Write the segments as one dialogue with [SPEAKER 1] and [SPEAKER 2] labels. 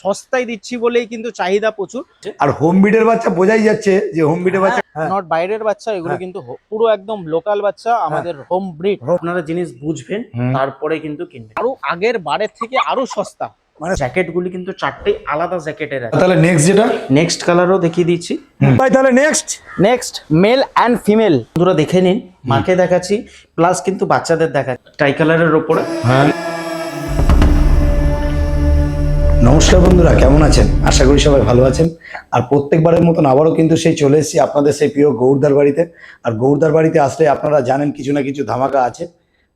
[SPEAKER 1] সস্তায় দিচ্ছি বলেই কিন্তু চাহিদা প্রচুর।
[SPEAKER 2] আর হোম বিডের বাচ্চা বোঝাই যাচ্ছে যে হোম বিডের বাচ্চা হ্যাঁ।
[SPEAKER 1] নট বাইরের বাচ্চা এগুলো
[SPEAKER 2] হ্যাঁ।
[SPEAKER 1] কিন্তু পুরো একদম লোকাল বাচ্চা আমাদের হোম ব্রিড আপনারা জিনিস বুঝবেন তারপরে কিন্তু কিনবেন। আরও আগের বারের থেকে আরও সস্তা।
[SPEAKER 2] মানে
[SPEAKER 1] জ্যাকেট গুলি কিন্তু চারটে আলাদা জ্যাকেটের আছে।
[SPEAKER 2] তাহলে নেক্সট যেটা?
[SPEAKER 1] নেক্সট কালারও দেখিয়ে দিচ্ছি।
[SPEAKER 2] ভাই তাহলে next
[SPEAKER 1] next male and female বন্ধুরা দেখে নিন মাকে দেখাচ্ছি প্লাস কিন্তু বাচ্চাদের দেখাচ্ছি। টাই কালারের ওপরে।
[SPEAKER 2] হ্যাঁ। নমস্কার বন্ধুরা, কেমন আছেন? আশা করি সবাই ভালো আছেন। আর প্রত্যেকবারের মতন আবারও কিন্তু সেই চলে এসেছি আপনাদের সেই প্রিয় গৌরদার বাড়িতে। আর গৌরদার বাড়িতে আসলে আপনারা জানেন কিছু না কিছু ধামাকা আছে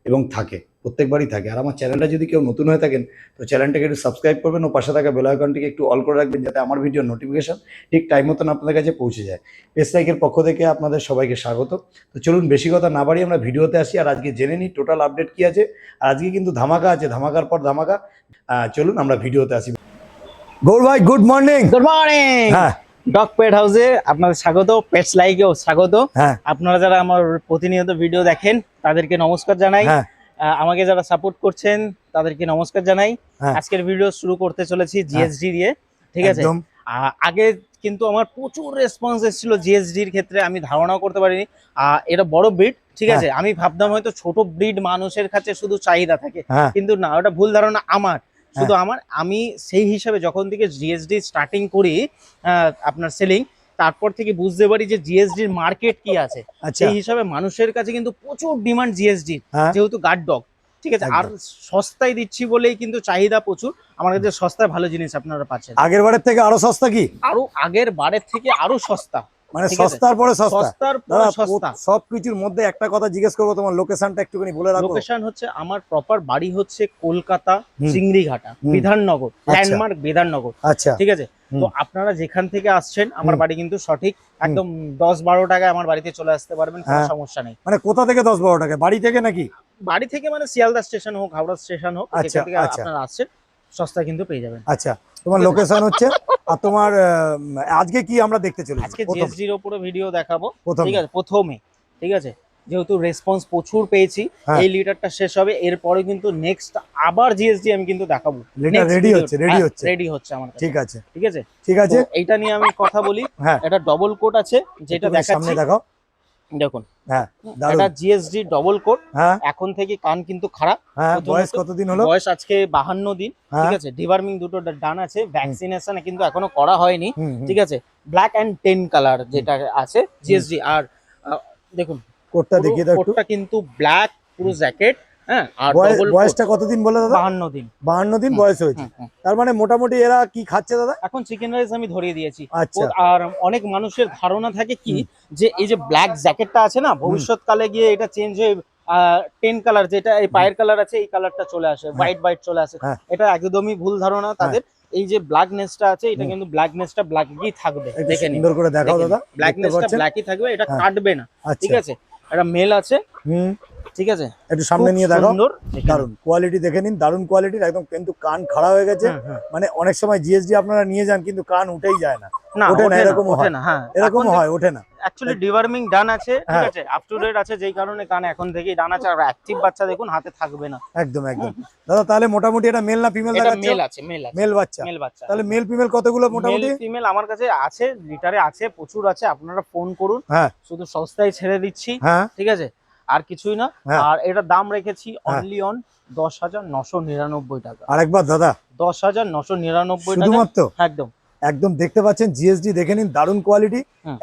[SPEAKER 2] এবং থাকে, প্রত্যেকবারই থাকে। আর আমার চ্যানেলটা যদি কেউ নতুন হয়ে থাকেন, তো চ্যানেলটাকে একটু সাবস্ক্রাইব করবেন ও পাশে থাকা বেল আইকনটিকে একটু অল করে রাখবেন যাতে আমার ভিডিও নোটিফিকেশন ঠিক টাইম মতন আপনাদের কাছে পৌঁছে যায়। পেস লাইকের পক্ষ থেকে আপনাদের সবাইকে স্বাগত। তো চলুন, বেশি কথা না বাড়িয়ে আমরা ভিডিওতে আসি। আর আজকে জেনে নিই টোটাল আপডেট কী আছে? আর আজকে কিন্তু ধামাকা আছে। ধামাকার পর ধামাকা। চলুন আমরা ভিডিওতে আসি। গৌর ভাই গুড মর্নিং
[SPEAKER 1] গুড মর্নিং
[SPEAKER 2] হ্যাঁ।
[SPEAKER 1] ডগ পেট হাউসে আপনাদের স্বাগত পেটস লাইকেও স্বাগত।
[SPEAKER 2] হ্যাঁ।
[SPEAKER 1] আপনারা যারা আমার প্রতিনিয়ত ভিডিও দেখেন তাদেরকে নমস্কার জানাই।
[SPEAKER 2] হ্যাঁ।
[SPEAKER 1] আহ, আমাকে যারা সাপোর্ট করছেন তাদেরকে নমস্কার জানাই।
[SPEAKER 2] হ্যাঁ।
[SPEAKER 1] আজকের ভিডিও শুরু করতে চলেছি জিএসডি দিয়ে ঠিক আছে? আগে কিন্তু আমার প্রচুর রেসপন্স এসেছিল জিএসডির ক্ষেত্রে আমি ধারণাও করতে পারিনি। আহ, এটা বড় ব্রিড ঠিক। আছে? আমি ভাবতাম হয়তো ছোট ব্রিড মানুষের কাছে শুধু চাহিদা থাকে। কিন্তু না ওটা ভুল ধারণা আমার। শুধু আমার আমি সেই হিসাবে যখন থেকে জিএসডি স্টার্টিং করি আপনার সেলিং তারপর থেকে বুঝতে পারি যে জিএসডির মার্কেট কি আছে।
[SPEAKER 2] আচ্ছা।
[SPEAKER 1] সেই হিসাবে মানুষের কাছে কিন্তু প্রচুর ডিমান্ড জিএসডি
[SPEAKER 2] হ্যাঁ।
[SPEAKER 1] যেহেতু গার্ড ডগ ঠিক আছে? আর সস্তায় দিচ্ছি বলেই কিন্তু চাহিদা প্রচুর। আমার কাছে সস্তায় ভালো জিনিস আপনারা পাচ্ছেন।
[SPEAKER 2] আগের বারের থেকে আরও সস্তা কি?
[SPEAKER 1] আরও আগের বারের থেকে আরও সস্তা।
[SPEAKER 2] মানে সস্তার পরে সস্তা।
[SPEAKER 1] সস্তার
[SPEAKER 2] দাদা সব কিছুর মধ্যে একটা কথা জিজ্ঞেস করব তোমার লোকেশনটা একটুখানি বলে রাখো।
[SPEAKER 1] লোকেশন হচ্ছে আমার প্রপার বাড়ি হচ্ছে কলকাতা। চিংড়িঘাটা। বিধাননগর ল্যান্ডমার্ক বিধাননগর।
[SPEAKER 2] আচ্ছা।
[SPEAKER 1] ঠিক আছে? তো আপনারা যেখান থেকে আসছেন আমার বাড়ি কিন্তু সঠিক। একদম দশ বারো টাকায় আমার বাড়িতে চলে আসতে পারবেন কোনো
[SPEAKER 2] হ্যাঁ।
[SPEAKER 1] সমস্যা নেই।
[SPEAKER 2] মানে কোথা থেকে দশ বারো টাকা বাড়ি থেকে নাকি?
[SPEAKER 1] বাড়ি থেকে মানে শিয়ালদা স্টেশন হোক হাওড়া স্টেশন হোক
[SPEAKER 2] আচ্ছা,
[SPEAKER 1] থেকে
[SPEAKER 2] আচ্ছা।
[SPEAKER 1] আপনারা আসছেন সস্তা কিন্তু পেয়ে যাবেন।
[SPEAKER 2] আচ্ছা। তোমার লোকেশন হচ্ছে আর তোমার আজকে কি আমরা দেখতে চলেছি?
[SPEAKER 1] আজকে জিএসডির উপরে ভিডিও দেখাবো। ঠিক আছে প্রথমে ঠিক আছে? যেহেতু রেসপন্স প্রচুর পেয়েছি
[SPEAKER 2] হ্যাঁ।
[SPEAKER 1] এই লিটারটা শেষ হবে এরপরে কিন্তু নেক্সট আবার জিএসডি আমি কিন্তু দেখাবো।
[SPEAKER 2] Ready হচ্ছে, রেডি হচ্ছে।
[SPEAKER 1] রেডি হচ্ছে আমার
[SPEAKER 2] ঠিক আছে।
[SPEAKER 1] ঠিক আছে?
[SPEAKER 2] ঠিক আছে।
[SPEAKER 1] তো এইটা নিয়ে আমি কথা বলি।
[SPEAKER 2] হ্যাঁ।
[SPEAKER 1] এটা ডবল কোট আছে যেটা দেখাচ্ছি
[SPEAKER 2] সামনে দেখাও।
[SPEAKER 1] দেখুন
[SPEAKER 2] হ্যাঁ।
[SPEAKER 1] এটা জিএসডি ডবল কোড
[SPEAKER 2] হ্যাঁ।
[SPEAKER 1] এখন থেকে কান কিন্তু খারাপ
[SPEAKER 2] হ্যাঁ বয়স কতদিন হলো?
[SPEAKER 1] বয়স আজকে বাহান্ন দিন
[SPEAKER 2] হ্যাঁ।
[SPEAKER 1] ঠিক আছে? ডিভার্মিং দুটো ডান আছে ভ্যাকসিনেশন কিন্তু এখনও করা হয়নি। ঠিক আছে? ব্ল্যাক অ্যান্ড টেন কালার যেটা আছে জিএসডি আর দেখুন
[SPEAKER 2] কোটটা দেখিয়ে দাও
[SPEAKER 1] কোটটা কিন্তু ব্ল্যাক পুরো জ্যাকেট হ্যাঁ। আর
[SPEAKER 2] বয়সটা কতদিন বলে দাদা?
[SPEAKER 1] বাহান্ন দিন।
[SPEAKER 2] বাহান্ন দিন বয়স হয়েছে। তার মানে মোটামুটি এরা কি খাচ্ছে দাদা?
[SPEAKER 1] এখন চিকেন রাইস আমি ধরিয়ে দিয়েছি।
[SPEAKER 2] আচ্ছা।
[SPEAKER 1] আর অনেক মানুষের ধারণা থাকে কি যে এই যে ব্ল্যাক জ্যাকেটটা আছে না ভবিষ্যৎকালে গিয়ে এটা চেঞ্জ হয়ে টেন কালার যেটা এই পায়ের কালার আছে এই কালারটা চলে আসে হোয়াইট হোয়াইট চলে আসে।
[SPEAKER 2] হ্যাঁ।
[SPEAKER 1] এটা একদমই ভুল ধারণা তাদের। এই যে ব্ল্যাক নেসটা আছে এটা কিন্তু ব্ল্যাক নেসটা ব্ল্যাকই থাকবে।
[SPEAKER 2] একটু
[SPEAKER 1] দেখে
[SPEAKER 2] সুন্দর করে দেখাও দাদা।
[SPEAKER 1] ব্ল্যাক
[SPEAKER 2] দেখতে
[SPEAKER 1] নেসটা
[SPEAKER 2] পাচ্ছেন?
[SPEAKER 1] ব্ল্যাকই থাকবে এটা
[SPEAKER 2] হ্যাঁ।
[SPEAKER 1] কাটবে না। ঠিক
[SPEAKER 2] আচ্ছা।
[SPEAKER 1] আছে? এটা মেল আছে।
[SPEAKER 2] হুম।
[SPEAKER 1] ঠিক আছে?
[SPEAKER 2] একটু সামনে নিয়ে
[SPEAKER 1] সুন্দর
[SPEAKER 2] দারুণ কোয়ালিটি দেখে নিন দারুণ কোয়ালিটির একদম কিন্তু কান খাড়া হয়ে গেছে।
[SPEAKER 1] হুম, হুম।
[SPEAKER 2] মানে অনেক সময় জিএসডি আপনারা নিয়ে যান কিন্তু কান উঠেই যায় না।
[SPEAKER 1] না
[SPEAKER 2] ওঠে না,
[SPEAKER 1] ওঠে না
[SPEAKER 2] এরকমও
[SPEAKER 1] ওঠে
[SPEAKER 2] হয়।
[SPEAKER 1] না হ্যাঁ।
[SPEAKER 2] এরকম হয় ওঠে না।
[SPEAKER 1] অ্যাকচুয়ালি ডিভার্মিং ডান আছে ঠিক
[SPEAKER 2] হ্যাঁ।
[SPEAKER 1] আছে? আপ টু ডেট আছে যেই কারণে কান এখন থেকেই ডান আছে। আর অ্যাক্টিভ বাচ্চা দেখুন হাতে থাকবে না।
[SPEAKER 2] একদম একদম। দাদা তাহলে মোটামুটি এটা মেল না ফিমেল
[SPEAKER 1] এটা মেল আছে মেল আছে।
[SPEAKER 2] মেল বাচ্চা।
[SPEAKER 1] মেল বাচ্চা।
[SPEAKER 2] তাহলে মেল ফিমেল কতগুলো মোটামুটি?
[SPEAKER 1] মেল ফিমেল আমার কাছে আছে লিটারে আছে প্রচুর আছে। আপনারা ফোন করুন।
[SPEAKER 2] হ্যাঁ।
[SPEAKER 1] শুধু সস্তায় ছেড়ে দিচ্ছি
[SPEAKER 2] হ্যাঁ।
[SPEAKER 1] ঠিক আছে? আর কিছুই না।
[SPEAKER 2] হ্যাঁ।
[SPEAKER 1] আর এটার দাম রেখেছি
[SPEAKER 2] হ্যাঁ।
[SPEAKER 1] অনলি অন দশ হাজার নশো নিরানব্বই টাকা।
[SPEAKER 2] আরেকবার দাদা।
[SPEAKER 1] দশ হাজার নশো নিরানব্বই টাকা।
[SPEAKER 2] শুধুমাত্র?
[SPEAKER 1] একদম।
[SPEAKER 2] একদম দেখতে পাচ্ছেন জিএসডি দেখে নিন দারুণ কোয়ালিটি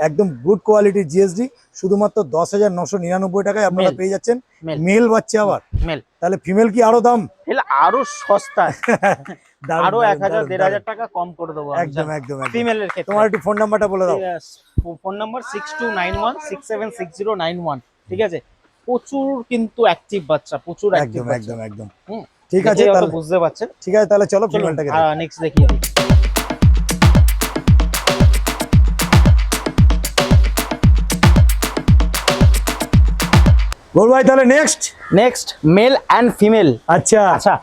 [SPEAKER 2] একদম গুড কোয়ালিটি জিএসডি শুধুমাত্র দশ হাজার নশো নিরানব্বই টাকায় আপনারা পেয়ে যাচ্ছেন।
[SPEAKER 1] মেল
[SPEAKER 2] বাচ্চা আবার।
[SPEAKER 1] মেল
[SPEAKER 2] তাহলে ফিমেল কি আরও দাম?
[SPEAKER 1] আরও সস্তা।
[SPEAKER 2] আরও
[SPEAKER 1] এক হাজার দেড় হাজার টাকা কম করে দেবো
[SPEAKER 2] একদম একদম
[SPEAKER 1] ফিমেলের
[SPEAKER 2] তোমার একটু ফোন নাম্বারটা বলে দাও।
[SPEAKER 1] Phone number six two nine one six seven six zero nine one ঠিক আছে? প্রচুর কিন্তু অ্যাক্টিভ বাচ্চা প্রচুর অ্যাক্টিভ
[SPEAKER 2] একদম একদম একদম। ঠিক আছে তাহলে
[SPEAKER 1] বুঝতে পারছেন।
[SPEAKER 2] ঠিক আছে তাহলে চলো ফিমেলটাকে
[SPEAKER 1] নেক্সট দিই
[SPEAKER 2] গোল ভাই তাহলে next
[SPEAKER 1] next male and female
[SPEAKER 2] আচ্ছা।
[SPEAKER 1] আচ্ছা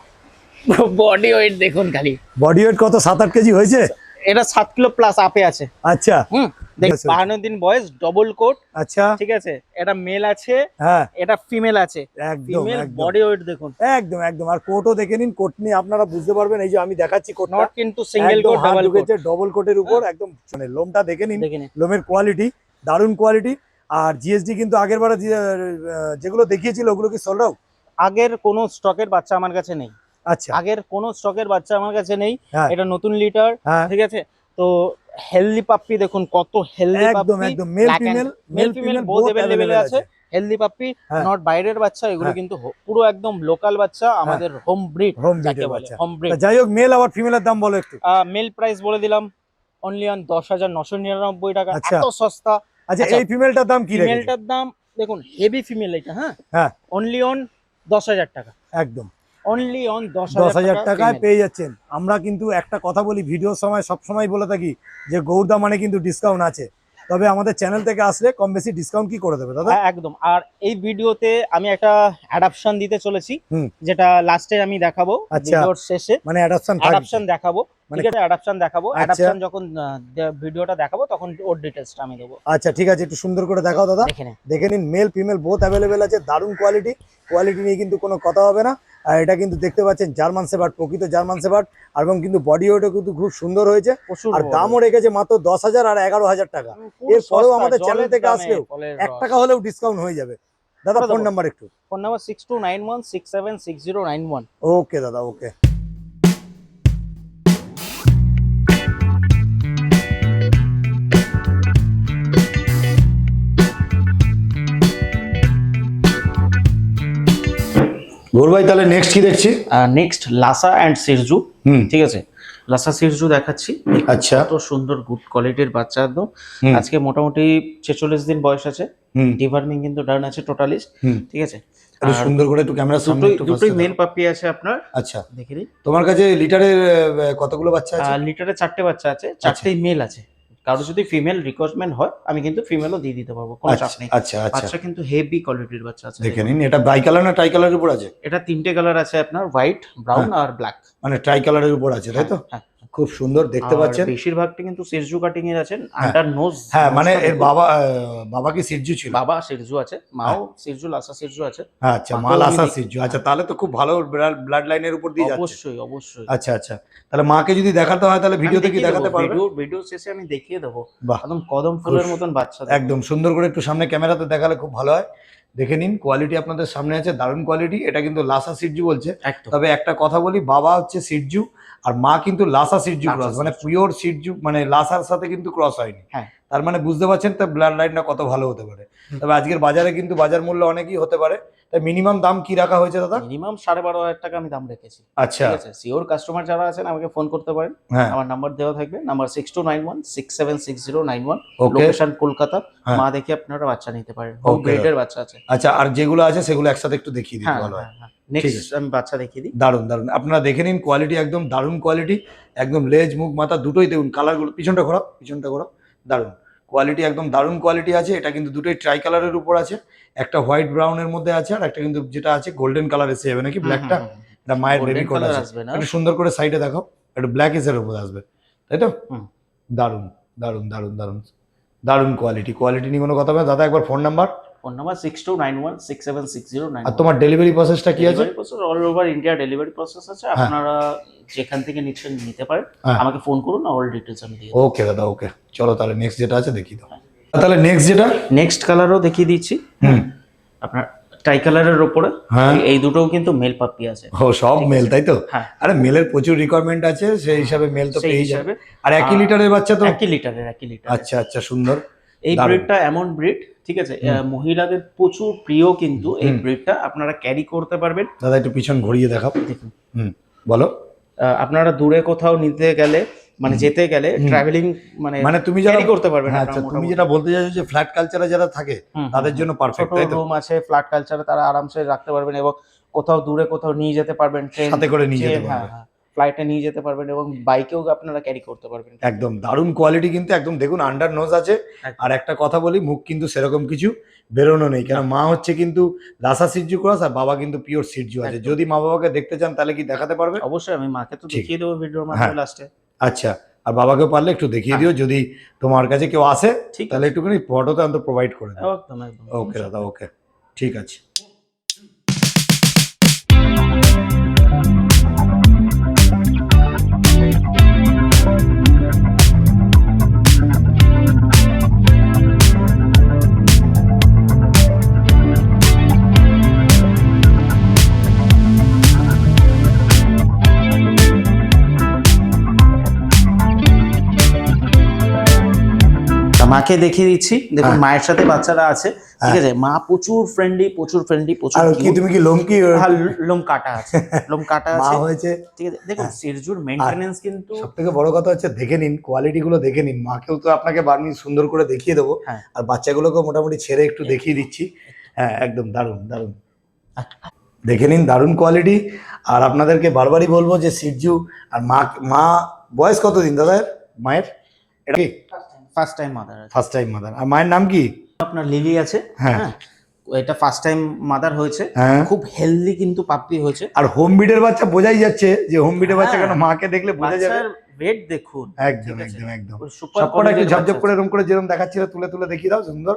[SPEAKER 1] বডি ওয়েট দেখুন খালি।
[SPEAKER 2] বডি ওয়েট কত সাত আট কেজি হয়েছে?
[SPEAKER 1] এটা সাত কিলো প্লাস আপে আছে।
[SPEAKER 2] আচ্ছা।
[SPEAKER 1] হুম দেখ
[SPEAKER 2] Yes, sir.
[SPEAKER 1] বাহান্ন দিন বয়স ডবল কোট
[SPEAKER 2] আচ্ছা।
[SPEAKER 1] ঠিক আছে? এটা মেল আছে
[SPEAKER 2] হ্যাঁ।
[SPEAKER 1] এটা ফিমেল আছে।
[SPEAKER 2] একদম
[SPEAKER 1] ফিমেল বডি ওয়েট দেখুন।
[SPEAKER 2] একদম একদম। আর কোটও দেখে নিন কোট নিয়ে আপনারা বুঝতে পারবেন। এই যে আমি দেখাচ্ছি কোটটা
[SPEAKER 1] নট কিন্তু single coat double coat
[SPEAKER 2] double কোটের উপর একদম মানে লোমটা দেখে নিন। লোমের কোয়ালিটি দারুণ কোয়ালিটি আর জিএসডি কিন্তু আগের বারে যেগুলো দেখিয়েছিল ওগুলো কি সোল্ড আউট
[SPEAKER 1] আগের কোনো স্টকের বাচ্চা আমার কাছে নেই।
[SPEAKER 2] আচ্ছা
[SPEAKER 1] আগের কোনো স্টকের বাচ্চা আমার কাছে নেই
[SPEAKER 2] হ্যাঁ।
[SPEAKER 1] এটা নতুন লিটার
[SPEAKER 2] হ্যাঁ
[SPEAKER 1] ঠিক আছে তো হেলদি পাপ্পি দেখুন কত হেলদি
[SPEAKER 2] একদম
[SPEAKER 1] পাপ্পি
[SPEAKER 2] একদম male
[SPEAKER 1] black and-
[SPEAKER 2] female
[SPEAKER 1] male female both available আছে হেলদি পাপ্পি
[SPEAKER 2] হ্যাঁ।
[SPEAKER 1] নট বাইরের বাচ্চা এগুলো
[SPEAKER 2] হ্যাঁ।
[SPEAKER 1] কিন্তু হো- পুরো একদম লোকাল বাচ্চা আমাদের হোম ব্রিড
[SPEAKER 2] হোম
[SPEAKER 1] যাকে
[SPEAKER 2] ব্রিডের
[SPEAKER 1] বলে
[SPEAKER 2] বাচ্চা
[SPEAKER 1] হোম ব্রিড
[SPEAKER 2] তা যাই হোক মেল আবার ফিমেলের দাম বলো একটু
[SPEAKER 1] মেল প্রাইস বলে দিলাম অনলি অন দশ হাজার নশো নিরানব্বই টাকা
[SPEAKER 2] আচ্ছা।
[SPEAKER 1] এত সস্তা
[SPEAKER 2] আচ্ছা
[SPEAKER 1] আচ্ছা,
[SPEAKER 2] এই ফিমেলটার দাম কি রেখেছে
[SPEAKER 1] ফিমেলটার দাম দেখুন হেভি ফিমেল এটা হ্যাঁ
[SPEAKER 2] হ্যাঁ।
[SPEAKER 1] অনলি অন দশ হাজার টাকা
[SPEAKER 2] একদম
[SPEAKER 1] অনলি অন দশ
[SPEAKER 2] হাজার টাকায় পেয়ে যাচ্ছেন। আমরা কিন্তু একটা কথা বলি ভিডিওর সময় সব সময় বলে থাকি যে গৌরদা মানে কিন্তু ডিসকাউন্ট আছে। তবে আমাদের চ্যানেল থেকে আসলে কম বেশি ডিসকাউন্ট কি করে দেবে দাদা?
[SPEAKER 1] হ্যাঁ, একদম। আর এই ভিডিওতে আমি একটা অ্যাডাপশন দিতে চলেছি। যেটা লাস্টে আমি দেখাবো
[SPEAKER 2] আচ্ছা।
[SPEAKER 1] ভিডিওর শেষে।
[SPEAKER 2] মানে অ্যাডাপশন
[SPEAKER 1] অ্যাডাপশন দেখাবো।
[SPEAKER 2] মানে-
[SPEAKER 1] ঠিক আছে অ্যাডাপশন দেখাবো।
[SPEAKER 2] আচ্ছা।
[SPEAKER 1] অ্যাডাপশন যখন আহ, দে- ভিডিওটা দেখাবো তখন ওর ডিটেলসটা আমি দেবো।
[SPEAKER 2] আচ্ছা ঠিক আছে একটু সুন্দর করে দেখাও দাদা।
[SPEAKER 1] দেখে নিন
[SPEAKER 2] দেখে নিন মেল ফিমেল বোথ অ্যাভেলেবেল আছে দারুণ কোয়ালিটি কোয়ালিটি নিয়ে কিন্তু কোনো কথা হবে না। আর এটা কিন্তু দেখতে পাচ্ছেন জার্মান সেভার প্রকৃত জার্মান সেবার্ট এবং কিন্তু বডি ওয়েটও কিন্তু খুব সুন্দর হয়েছে। আর দামও রেখেছে মাত্র দশ হাজার আর এগারো হাজার টাকা।
[SPEAKER 1] এর
[SPEAKER 2] এরপরেও আমাদের চ্যানেল থেকে আসলেও এক টাকা হলেও ডিসকাউন্ট হয়ে যাবে। দাদা ফোন নাম্বার একটু।
[SPEAKER 1] Phone number six two nine one six seven six zero nine one
[SPEAKER 2] okay দাদা ওকে ভাই তাহলে নেক্সট কি দেখছি?
[SPEAKER 1] Next Lhasa and
[SPEAKER 2] shih tzu.
[SPEAKER 1] ঠিক আছে? লাসা সিরজু দেখাচ্ছি।
[SPEAKER 2] আচ্ছা।
[SPEAKER 1] কত সুন্দর গুড কোয়ালিটির বাচ্চা একদম। আজকে মোটামুটি ছেচল্লিশ দিন বয়স আছে। ডিভার্মিং কিন্তু ডান আছে টোটালি ঠিক আছে?
[SPEAKER 2] সুন্দর করে একটু ক্যামেরার সামনে একটু
[SPEAKER 1] দুটোই
[SPEAKER 2] এ
[SPEAKER 1] মেল। পাপ্পি আছে আপনার।
[SPEAKER 2] আচ্ছা।
[SPEAKER 1] দেখে
[SPEAKER 2] তোমার কাছে লিটারের কতগুলো বাচ্চা আছে?
[SPEAKER 1] লিটারে চারটে বাচ্চা আছে। চারটেই মেল আছে। কারও যদি ফিমেল রিকোয়ারমেন্ট হয় আমি কিন্তু ফিমেলও দিয়ে দিতে পারব কোনো চাপ
[SPEAKER 2] আচ্ছা
[SPEAKER 1] নেই।
[SPEAKER 2] আচ্ছা আচ্ছা।
[SPEAKER 1] বাচ্চা কিন্তু হেভি কোয়ালিটির বাচ্চা আছে।
[SPEAKER 2] দেখে নিন এটা বাই কালার না ট্রাই কালারের উপর আছে?
[SPEAKER 1] এটা তিনটে কালার আছে আপনার হোয়াইট ব্রাউন আর ব্ল্যাক
[SPEAKER 2] মানে ট্রাই কালারের উপর আছে তাই তো?
[SPEAKER 1] হ্যাঁ।
[SPEAKER 2] খুব সুন্দর দেখতে পাচ্ছেন।
[SPEAKER 1] বেশিরভাগটা কিন্তু সিরজু কাটিং এর আছেন আন্ডার নোজ
[SPEAKER 2] হ্যাঁ মানে এর বাবা বাবা কি সিরজু ছিল।
[SPEAKER 1] বাবা সিরজু আছে মাও সিরজু লাসা সিরজু আছে।
[SPEAKER 2] হ্যাঁ, আচ্ছা আসা
[SPEAKER 1] দেখি।
[SPEAKER 2] সিরজু। আচ্ছা তাহলে তো খুব ভালো ব্লাড লাইনের উপর দিয়ে যাচ্ছে।
[SPEAKER 1] অবশ্যই অবশ্যই।
[SPEAKER 2] আচ্ছা আচ্ছা। তাহলে মাকে যদি দেখাতে হয় তাহলে ভিডিওতে কি দেখাতে পারবে?
[SPEAKER 1] ভিডিও ভিডিও শেষে আমি দেখিয়ে দেবো। একদম কদম ফুলের মতন বাচ্চা
[SPEAKER 2] একদম সুন্দর করে একটু সামনে ক্যামেরাতে দেখালে খুব ভালো হয়। দেখে নিন কোয়ালিটি আপনাদের সামনে আছে দারুণ কোয়ালিটি এটা কিন্তু লাসা সিরজু বলছে। তবে একটা কথা বলি বাবা হচ্ছে সিরজু। আর মা কিন্তু লাসা
[SPEAKER 1] লাসা
[SPEAKER 2] ক্রস মানে পিওর সিরজু মানে লাসার সাথে কিন্তু ক্রস হয়নি।
[SPEAKER 1] হ্যাঁ।
[SPEAKER 2] তার মানে বুঝতে পারছেন তার ব্লাড লাইনটা কত ভালো হতে পারে। তবে আজকের বাজারে কিন্তু বাজার মূল্য অনেকই হতে পারে। তাই মিনিমাম দাম কি রাখা হয়েছে দাদা?
[SPEAKER 1] মিনিমাম সাড়ে বারো হাজার টাকা আমি দাম রেখেছি।
[SPEAKER 2] আচ্ছা।
[SPEAKER 1] ঠিক আছে? সিওর কাস্টমার যারা আছেন আমাকে ফোন করতে পারেন।
[SPEAKER 2] হ্যাঁ।
[SPEAKER 1] আমার নাম্বার দেওয়া থাকবে। Number six two nine one six seven six zero nine
[SPEAKER 2] one
[SPEAKER 1] location Kolkata.
[SPEAKER 2] হ্যাঁ।
[SPEAKER 1] মা দেখে আপনারা বাচ্চা নিতে পারেন। হোম বাচ্চা আছে।
[SPEAKER 2] আচ্ছা আর যেগুলো আছে সেগুলো একসাথে একটু দেখিয়ে দিতে
[SPEAKER 1] হ্যাঁ
[SPEAKER 2] ভালো হয়।
[SPEAKER 1] নেক্সট আমি বাচ্চা দেখিয়ে দিই।
[SPEAKER 2] দারুণ দারুণ আপনারা দেখে নিন কোয়ালিটি একদম দারুণ কোয়ালিটি একদম লেজ মুখ মাথা দুটোই দেখুন কালারগুলো পিছনটা ঘোরাও পিছনটা ঘোরাও দারুণ কোয়ালিটি একদম দারুণ কোয়ালিটি আছে এটা কিন্তু দুটোই ট্রাই কালারের উপর আছে একটা হোয়াইট ব্রাউনের মধ্যে আছে আর একটা কিন্তু যেটা আছে গোল্ডেন কালার এসে যাবে নাকি ব্ল্যাকটা এটা মায়ের
[SPEAKER 1] আসবে না?
[SPEAKER 2] একটু সুন্দর করে সাইডে দেখাও একটু ব্ল্যাক এসের উপর আসবে তাই তো?
[SPEAKER 1] হুম।
[SPEAKER 2] দারুণ দারুণ দারুণ দারুণ দারুণ কোয়ালিটি কোয়ালিটি নিয়ে কোনো কথা হবে দাদা একবার phone number
[SPEAKER 1] phone number six two nine one six seven six zero nine
[SPEAKER 2] আর তোমার ডেলিভারি প্রসেসটা কি আছে?
[SPEAKER 1] Process all over India delivery process আছে।
[SPEAKER 2] হ্যাঁ।
[SPEAKER 1] আপনারা যেখান থেকে নিচ্ছেন নিতে পারেন।
[SPEAKER 2] হ্যাঁ।
[SPEAKER 1] আমাকে ফোন করুন অল ডিটেলস আমি দিয়ে
[SPEAKER 2] ওকে দাদা ওকে চলো তাহলে নেক্সট যেটা আছে দেখিয়ে দাও। তাহলে নেক্সট যেটা?
[SPEAKER 1] নেক্সট কালারও দেখিয়ে দিচ্ছি।
[SPEAKER 2] হুম।
[SPEAKER 1] আপনার টাই কালারের
[SPEAKER 2] হ্যাঁ।
[SPEAKER 1] এই- দুটোও কিন্তু মেল পাপ্পি আছে।
[SPEAKER 2] ও সব মেল তাই তো?
[SPEAKER 1] হ্যাঁ।
[SPEAKER 2] আরে মেলের প্রচুর রিকোয়ারমেন্ট আছে সেই হিসাবে মেল তো পেয়ে যাবে। আর একই লিটারের বাচ্চা তো?
[SPEAKER 1] একই লিটারের একই লিটার
[SPEAKER 2] আচ্ছা আচ্ছা সুন্দর।
[SPEAKER 1] এই ব্রিডটা এমন ব্রিড ঠিক আছে? মহিলাদের প্রচুর প্রিয় কিন্তু এই ব্রিডটা আপনারা ক্যারি করতে পারবেন।
[SPEAKER 2] দাদা একটু পিছন ঘুরিয়ে দেখাও। হুম বলো।
[SPEAKER 1] আপনারা দূরে কোথাও নিতে গেলে মানে যেতে গেলে ট্রাভেলিং মানে
[SPEAKER 2] মানে তুমি যারা
[SPEAKER 1] করতে পারবেন
[SPEAKER 2] হ্যাঁ, আচ্ছা তুমি যেটা বলতে চাইছো যে ফ্ল্যাট কালচারে যারা থাকে তাদের জন্য পারফেক্ট তাই তো?
[SPEAKER 1] রুম আছে ফ্ল্যাট কালচারে তারা আরামসে রাখতে পারবেন এবং কোথাও দূরে কোথাও নিয়ে যেতে পারবেন ট্রেন
[SPEAKER 2] সাথে করে নিয়ে যেতে পারবে
[SPEAKER 1] ফ্লাইটে নিয়ে যেতে পারবেন এবং বাইকেও আপনারা ক্যারি করতে পারবেন।
[SPEAKER 2] একদম দারুণ কোয়ালিটি কিন্তু একদম দেখুন আন্ডার নোজ আছে। আর একটা কথা বলি মুখ কিন্তু সেরকম কিছু বেরোনো নেই। কেন মা হচ্ছে কিন্তু লাসা সিরজু ক্রস আর বাবা কিন্তু পিওর সিরজু আছে। যদি মা বাবাকে দেখতে চান তাহলে কি দেখাতে পারবেন
[SPEAKER 1] অবশ্যই আমি মাকে তো দেখিয়ে দেবো ভিডিওর
[SPEAKER 2] হ্যাঁ।
[SPEAKER 1] মাধ্যমে লাস্টে
[SPEAKER 2] আচ্ছা আর বাবাকে পারলে একটু দেখিয়ে দিও যদি তোমার কাছে কেউ আসে তাহলে একটুখানি ফটোতে অন্তত প্রোভাইড করে দাও।
[SPEAKER 1] একদম একদম।
[SPEAKER 2] ওকে দাদা ওকে ঠিক আছে।
[SPEAKER 1] মাকে দেখিয়ে দিচ্ছি। দেখুন
[SPEAKER 2] হ্যাঁ।
[SPEAKER 1] মায়ের সাথে বাচ্চারা আছে। ঠিক আছে? মা প্রচুর ফ্রেন্ডলি প্রচুর ফ্রেন্ডলি প্রচুর
[SPEAKER 2] আর কি। তুমি কি লোমকি?
[SPEAKER 1] হ্যাঁ, লোম কাটা আছে। লোম কাটা আছে।
[SPEAKER 2] মা হয়েছে।
[SPEAKER 1] ঠিক আছে? দেখুন সিরজুর মেইনটেনেন্স কিন্তু
[SPEAKER 2] সব থেকে বড় কথা হচ্ছে দেখে নিন কোয়ালিটি গুলো দেখে নিন। মাকেও তো আপনাকে বার্নি সুন্দর করে দেখিয়ে দেবো।
[SPEAKER 1] হ্যাঁ।
[SPEAKER 2] আর বাচ্চাগুলোকে মোটামুটি ছেড়ে একটু দেখিয়ে দিচ্ছি। হ্যাঁ একদম দারুণ দারুণ। দেখে নিন দারুণ কোয়ালিটি আর আপনাদেরকে বারবারই বলব যে সিরজু আর মা মা বয়স কতদিন দাদা? মায়ের? এটা কি?
[SPEAKER 1] First time mother
[SPEAKER 2] first time mother আর মায়ের নাম কি?
[SPEAKER 1] আপনার লিলি আছে
[SPEAKER 2] হ্যাঁ।
[SPEAKER 1] হ্যাঁ? এটা ফার্স্ট টাইম মাদার হয়েছে।
[SPEAKER 2] হ্যাঁ।
[SPEAKER 1] খুব হেলদি কিন্তু পাপ্পি হয়েছে।
[SPEAKER 2] আর হোম বিডের বাচ্চা বোঝাই যাচ্ছে যে হোম বিডের বাচ্চা
[SPEAKER 1] হ্যাঁ।
[SPEAKER 2] কেন মাকে দেখলে বোঝা যাবে।
[SPEAKER 1] ওয়েট দেখুন।
[SPEAKER 2] একদম একদম একদম। সবকটা একটু ঝপঝপ করে এরকম করে যেরকম দেখাচ্ছিল তুলে তুলে দেখিয়ে দাও সুন্দর।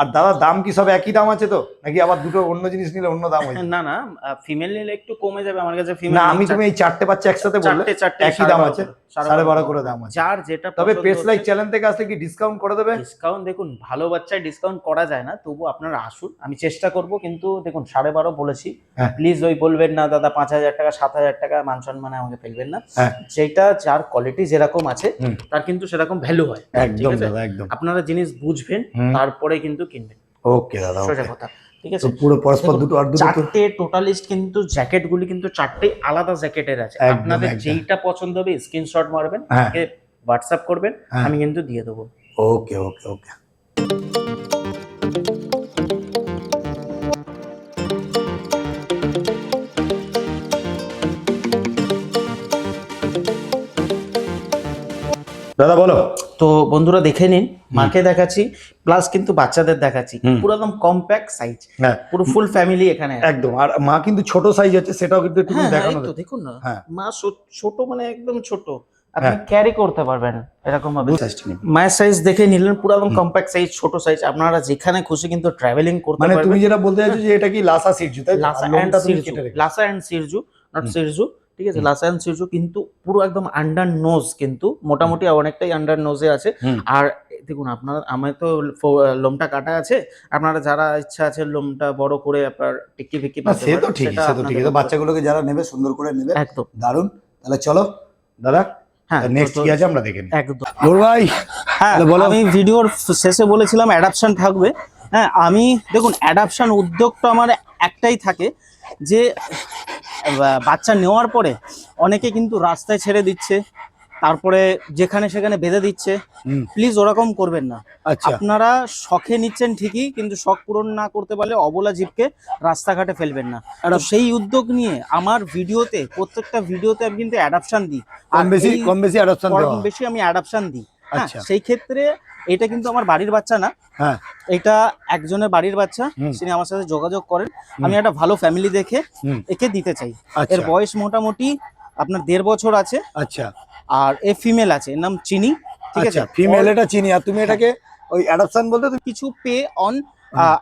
[SPEAKER 2] আর দাদা দাম কি সব একই দাম আছে তো? নাকি আবার দুটো অন্য জিনিস নিলে অন্য দাম হয়ে?
[SPEAKER 1] না না ফিমেল নিলে একটু কমে যাবে আমার কাছে
[SPEAKER 2] না আমি তুমি এই চারটে বাচ্চা একসাথে বললে
[SPEAKER 1] চারটে
[SPEAKER 2] একই দাম আছে। সাড়ে বারো করে দাম আছে।
[SPEAKER 1] যার যেটা
[SPEAKER 2] তবে পেস লাইক চ্যানেল থেকে আসলে কি ডিসকাউন্ট করে দেবে?
[SPEAKER 1] ডিসকাউন্ট দেখুন ভালো বাচ্চায় ডিসকাউন্ট করা যায় না তবু আপনারা আসুন। আমি চেষ্টা করব কিন্তু দেখুন সাড়ে বারো বলেছি।
[SPEAKER 2] হ্যাঁ।
[SPEAKER 1] প্লিজ ওই বলবেন না দাদা পাঁচ হাজার টাকা সাত হাজার টাকা মান সম্মানে আমাকে ফেলবেন না।
[SPEAKER 2] হ্যাঁ।
[SPEAKER 1] যেটা যার কোয়ালিটি যেরকম আছে তার কিন্তু সেরকম ভ্যালু হয়।
[SPEAKER 2] একদম দাদা একদম।
[SPEAKER 1] আপনারা জিনিস বুঝবেন তারপরে কিন্তু কিনবেন।
[SPEAKER 2] ওকে দাদা
[SPEAKER 1] সোজা কথা। ঠিক আছে?
[SPEAKER 2] পুরো পরস্পর দুটো আর দুটো
[SPEAKER 1] চারটে টোটালিস্ট কিন্তু জ্যাকেট গুলি কিন্তু চারটেই আলাদা জ্যাকেটের আছে। আপনাদের যেইটা পছন্দ হবে স্ক্রিনশট মারবেন
[SPEAKER 2] হ্যাঁ।
[SPEAKER 1] আমাকে হোয়াটসঅ্যাপ করবেন
[SPEAKER 2] হ্যাঁ।
[SPEAKER 1] আমি কিন্তু দিয়ে দেবো।
[SPEAKER 2] ওকে ওকে ওকে দাদা বলো।
[SPEAKER 1] তো বন্ধুরা দেখে নিন মাকে দেখাচ্ছি প্লাস কিন্তু বাচ্চাদের দেখাচ্ছি। পুরো একদম কম্প্যাক্ট সাইজ
[SPEAKER 2] হ্যাঁ।
[SPEAKER 1] পুরো ফুল ফ্যামিলি এখানে
[SPEAKER 2] একদম আর মা কিন্তু ছোট সাইজ আছে সেটাও কিন্তু একটু
[SPEAKER 1] হ্যাঁ
[SPEAKER 2] দেখানো
[SPEAKER 1] তো দেখুন না
[SPEAKER 2] হ্যাঁ।
[SPEAKER 1] মা ছোট মানে একদম ছোট। আপনি। ক্যারি করতে পারবেন এরকম ভাবে। মায়ের সাইজ দেখে নিলেন পুরো একদম কম্প্যাক্ট সাইজ ছোট সাইজ আপনারা যেখানে খুশি কিন্তু ট্রাভেলিং করতে পারবেন।
[SPEAKER 2] মানে তুমি যেটা বলতে চাইছো যে এটা কি লাসা সিরজু তাই
[SPEAKER 1] লাসা
[SPEAKER 2] তুমি shih tzu Lhasa
[SPEAKER 1] and shih tzu not. Shih tzu ঠিক আছে?
[SPEAKER 2] হুম।
[SPEAKER 1] লাসা কিন্তু পুরো একদম আন্ডার নোজ কিন্তু মোটামুটি অনেকটাই আন্ডার নোজে আছে। আর দেখুন আপনারা আমার তো লোমটা কাটা আছে। আপনারা যারা ইচ্ছা আছে লোমটা বড় করে আপনার টিক্কি ফিক্কি
[SPEAKER 2] না, সে তো ঠিক সে তো ঠিক বাচ্চাগুলোকে যারা নেবে সুন্দর করে নেবে
[SPEAKER 1] একদম।
[SPEAKER 2] দারুণ তাহলে চলো দাদা
[SPEAKER 1] হ্যাঁ
[SPEAKER 2] নেক্সট কি আছে আমরা দেখে
[SPEAKER 1] একদম।
[SPEAKER 2] ভাই
[SPEAKER 1] হ্যাঁ। আমি ভিডিওর শেষে বলেছিলাম অ্যাডাপশন থাকবে। হ্যাঁ আমি দেখুন অ্যাডাপশন উদ্যোগটা আমার একটাই থাকে যে বাচ্চা নেওয়ার পরে অনেকে কিন্তু রাস্তায় ছেড়ে দিচ্ছে তারপরে যেখানে সেখানে বেঁধে দিচ্ছে। প্লিজ ওরকম করবেন না।
[SPEAKER 2] আচ্ছা।
[SPEAKER 1] আপনারা শখে নিচ্ছেন ঠিকই কিন্তু শখ পূরণ না করতে পারলে অবলা জীবকে রাস্তাঘাটে ফেলবেন না। সেই উদ্যোগ নিয়ে আমার ভিডিওতে প্রত্যেকটা ভিডিওতে আমি কিন্তু অ্যাডাপশন দিই।
[SPEAKER 2] কম বেশি
[SPEAKER 1] এই-
[SPEAKER 2] কম বেশি অ্যাডপশন
[SPEAKER 1] কম বেশি আমি অ্যাডাপশন দিই। সেই ক্ষেত্রে এটা কিন্তু আমার বাড়ির বাচ্চা না।
[SPEAKER 2] হ্যাঁ।
[SPEAKER 1] এটা একজনের বাড়ির বাচ্চা। তিনি আমার সাথে যোগাযোগ করেন। আমি একটা ভালো ফ্যামিলি দেখে একে দিতে চাই। এর
[SPEAKER 2] আচ্ছা
[SPEAKER 1] বয়স মোটামুটি আপনার দেড় বছর আছে।
[SPEAKER 2] আচ্ছা।
[SPEAKER 1] আর এ ফিমেল আছে এর নাম চিনি ঠিক আছে?
[SPEAKER 2] আচ্ছা ফিমেল এটা চিনি। আর তুমি এটাকে ওই অ্যাডাপশন বলতে
[SPEAKER 1] কিছু পে অন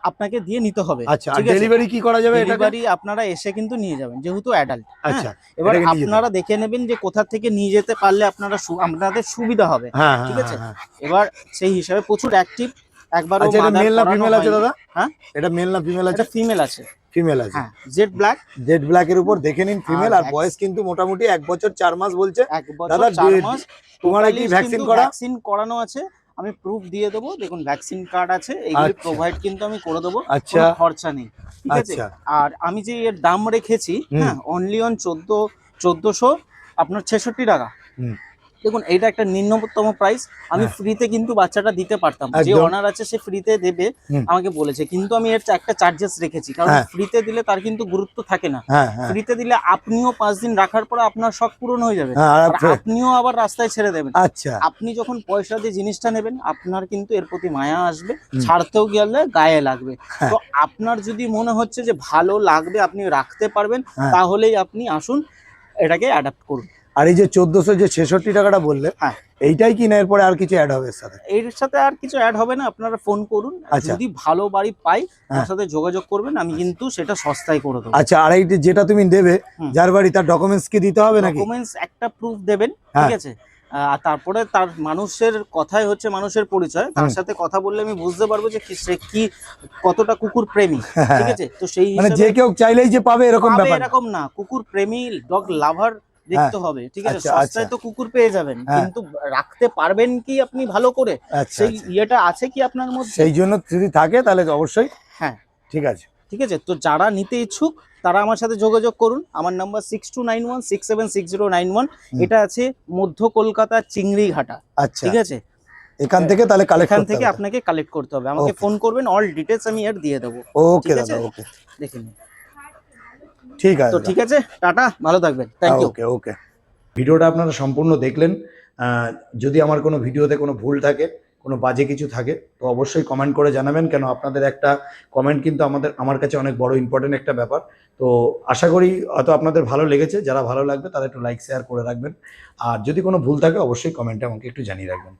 [SPEAKER 1] আপনাকে দিয়ে নিতে হবে।
[SPEAKER 2] আচ্ছা ডেলিভারি কি করা যাবে
[SPEAKER 1] ডেলিভারি আপনারা এসে কিন্তু নিয়ে যাবেন যেহেতু অ্যাডাল্ট
[SPEAKER 2] আচ্ছা
[SPEAKER 1] এবার আপনারা দেখে নেবেন যে কোথা থেকে নিয়ে যেতে পারলে আপনারা আপনাদের সুবিধা হবে।
[SPEAKER 2] হ্যাঁ হ্যাঁ
[SPEAKER 1] ঠিক আছে?
[SPEAKER 2] হ্যাঁ, হ্যাঁ।
[SPEAKER 1] এবার সেই হিসাবে প্রচুর অ্যাক্টিভ একবার
[SPEAKER 2] আচ্ছা এটা মেল না ফিমেল আছে দাদা?
[SPEAKER 1] হ্যাঁ?
[SPEAKER 2] এটা মেল না ফিমেল আছে?
[SPEAKER 1] ফিমেল আছে।
[SPEAKER 2] ফিমেল আছে।
[SPEAKER 1] হ্যাঁ জেড ব্ল্যাক
[SPEAKER 2] জেড ব্ল্যাক এর উপর দেখে নিন ফিমেল আর বয়স কিন্তু মোটামুটি এক বছর চার মাস বলছে। দাদা, তোমার কি ভ্যাকসিন করা?
[SPEAKER 1] ভ্যাকসিন করানো আছে। আমি প্রুফ দিয়ে দেবো দেখুন ভ্যাকসিন কার্ড আছে
[SPEAKER 2] আচ্ছা।
[SPEAKER 1] প্রোভাইড কিন্তু আমি করে দেবো
[SPEAKER 2] আচ্ছা।
[SPEAKER 1] খরচা নেই ঠিক আছে?
[SPEAKER 2] আচ্ছা।
[SPEAKER 1] আর আমি যে এর দাম রেখেছি হ্যাঁ অনলি অন চোদ্দ চোদ্দশো আপনার ছেষট্টি টাকা।
[SPEAKER 2] হুম।
[SPEAKER 1] দেখুন এটা একটা নিম্নতম প্রাইস আমি
[SPEAKER 2] হ্যাঁ।
[SPEAKER 1] ফ্রিতে কিন্তু বাচ্চাটা দিতে পারতাম যে। অনার আছে সে ফ্রিতে দেবে আমাকে বলেছে। কিন্তু আমি এর একটা চার্জেস রেখেছি কারণ
[SPEAKER 2] হ্যাঁ।
[SPEAKER 1] ফ্রিতে দিলে তার কিন্তু গুরুত্ব থাকে না।
[SPEAKER 2] হ্যাঁ হ্যাঁ।
[SPEAKER 1] ফ্রিতে দিলে আপনিও পাঁচ দিন রাখার পর আপনার শখ পূরণ হয়ে যাবে।
[SPEAKER 2] হ্যাঁ
[SPEAKER 1] আপনিও আবার রাস্তায় ছেড়ে দেবেন।
[SPEAKER 2] আচ্ছা।
[SPEAKER 1] আপনি যখন পয়সা দিয়ে জিনিসটা নেবেন আপনার কিন্তু এর প্রতি মায়া আসবে। ছাড়তেও গেলে গায়ে লাগবে।
[SPEAKER 2] হ্যাঁ।
[SPEAKER 1] তো আপনার যদি মনে হচ্ছে যে ভালো লাগবে আপনি রাখতে পারবেন
[SPEAKER 2] হ্যাঁ।
[SPEAKER 1] তাহলেই আপনি আসুন এটাকে অ্যাডাপ্ট করুন।
[SPEAKER 2] আর এই যে চোদ্দশো যে ছেষট্টি টাকাটা বললে
[SPEAKER 1] হ্যাঁ।
[SPEAKER 2] এইটাই কি না এরপরে আর কিছু অ্যাড হবে এর সাথে?
[SPEAKER 1] এর সাথে আর কিছু অ্যাড হবে না আপনারা ফোন করুন।
[SPEAKER 2] আচ্ছা।
[SPEAKER 1] যদি ভালো বাড়ি পাই
[SPEAKER 2] হ্যাঁ।
[SPEAKER 1] আমার সাথে যোগাযোগ করবেন আমি কিন্তু সেটা সস্তায় করে দেবো।
[SPEAKER 2] আচ্ছা আর এই যেটা তুমি দেবে যার বাড়ি তার ডকুমেন্টস কি দিতে হবে নাকি?
[SPEAKER 1] ডকুমেন্টস একটা প্রুফ দেবেন
[SPEAKER 2] হ্যাঁ।
[SPEAKER 1] ঠিক আছে আর তারপরে তার মানুষের কথাই হচ্ছে মানুষের পরিচয়। তার সাথে কথা বললে আমি বুঝতে পারব যে কি- সে কি কতটা কুকুর প্রেমী ঠিক আছে? তো সেই
[SPEAKER 2] মানে যে কেউ চাইলেই যে পাবে এরকম ব্যাপার
[SPEAKER 1] এরকম না। কুকুর প্রেমী ডগ লাভার দেখতে হবে ঠিক আছে?
[SPEAKER 2] আচ্ছা,
[SPEAKER 1] সস্তায়
[SPEAKER 2] আচ্ছা।
[SPEAKER 1] তো কুকুর পেয়ে যাবেন
[SPEAKER 2] হ্যাঁ।
[SPEAKER 1] কিন্তু রাখতে পারবেন কি আপনি ভালো করে?
[SPEAKER 2] আচ্ছা
[SPEAKER 1] সেই। ইয়েটা আছে কি আপনার মধ্যে?
[SPEAKER 2] সেই জন্য যদি থাকে তাহলে অবশ্যই।
[SPEAKER 1] হ্যাঁ।
[SPEAKER 2] ঠিক আছে।
[SPEAKER 1] ঠিক আছে? তো যারা নিতে ইচ্ছুক তারা আমার সাথে যোগাযোগ করুন। আমার number six two nine one six seven six zero nine
[SPEAKER 2] one
[SPEAKER 1] এটা আছে মধ্য কলকাতার চিংড়িঘাটা।
[SPEAKER 2] আচ্ছা।
[SPEAKER 1] ঠিক আছে?
[SPEAKER 2] এখান থেকে তাহলে
[SPEAKER 1] এখান থেকে আপনাকে কালেক্ট করতে হবে। আমাকে ফোন করবেন অল ডিটেলস আমি এর দিয়ে দেবো।
[SPEAKER 2] ওকে দাদা ওকে
[SPEAKER 1] দেখে নিন।
[SPEAKER 2] ঠিক আছে
[SPEAKER 1] তো ঠিক আছে টাটা ভালো থাকবেন। Thank you
[SPEAKER 2] okay okay. ভিডিওটা আপনারা সম্পূর্ণ দেখলেন। যদি আমার কোনো ভিডিওতে কোনো ভুল থাকে কোনো বাজে কিছু থাকে তো অবশ্যই কমেন্ট করে জানাবেন। কেন আপনাদের একটা কমেন্ট কিন্তু আমাদের আমার কাছে অনেক বড় ইম্পর্টেন্ট একটা ব্যাপার। তো আশা করি হয়তো আপনাদের ভালো লেগেছে। যারা ভালো লাগবে তারা একটু লাইক শেয়ার করে রাখবেন। আর যদি কোনো ভুল থাকে অবশ্যই কমেন্টে আমাকে একটু জানিয়ে রাখবেন।